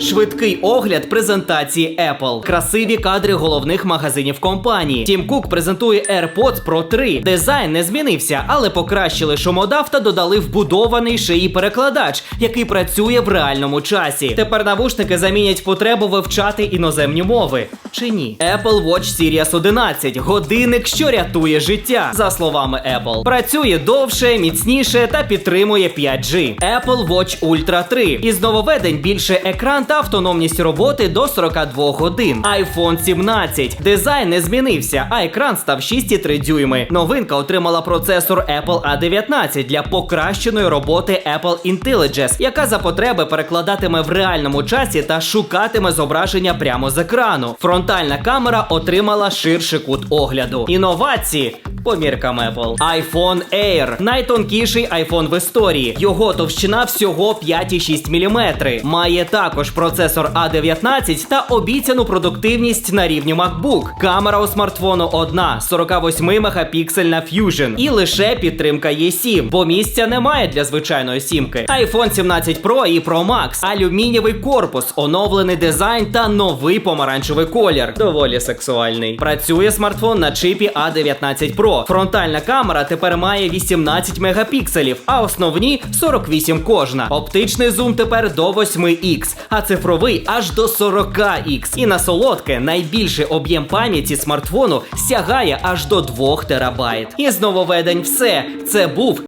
Швидкий огляд презентації Apple. Красиві кадри головних магазинів компанії. Тім Кук презентує AirPods Pro 3. Дизайн не змінився, але покращили шумодав та додали вбудований шиї перекладач, який працює в реальному часі. Тепер навушники замінять потребу вивчати іноземні мови. Чи ні? Apple Watch Series 11. Годинник, що рятує життя. За словами Apple. Працює довше, міцніше та підтримує 5G. Apple Watch Ultra 3. Із нововведень більше екран та автономність роботи до 42 годин. iPhone 17. Дизайн не змінився, а екран став 6,3 дюйми. Новинка отримала процесор Apple A19 для покращеної роботи Apple Intelligence, яка за потреби перекладатиме в реальному часі та шукатиме зображення прямо з екрану. Фронтальна камера отримала ширший кут огляду. Інновації. По міркам Apple. iPhone Air. найтонкіший iPhone в історії. Його товщина всього 5,6 мм. Має також процесор A19 та обіцяну продуктивність на рівні MacBook. Камера у смартфону одна 48 мегапіксельна Fusion. І лише підтримка E7, бо місця немає для звичайної сімки. iPhone 17 Pro і Pro Max. Алюмінієвий корпус, оновлений дизайн та новий помаранчевий колір. Доволі сексуальний. Працює смартфон на чипі A19 Фронтальна камера тепер має 18 мегапікселів, а основні 48 кожна. Оптичний зум тепер до 8х, а цифровий аж до 40х. І на солодке найбільший об'єм пам'яті смартфону сягає аж до 2 терабайт. І з нововведень все. Це був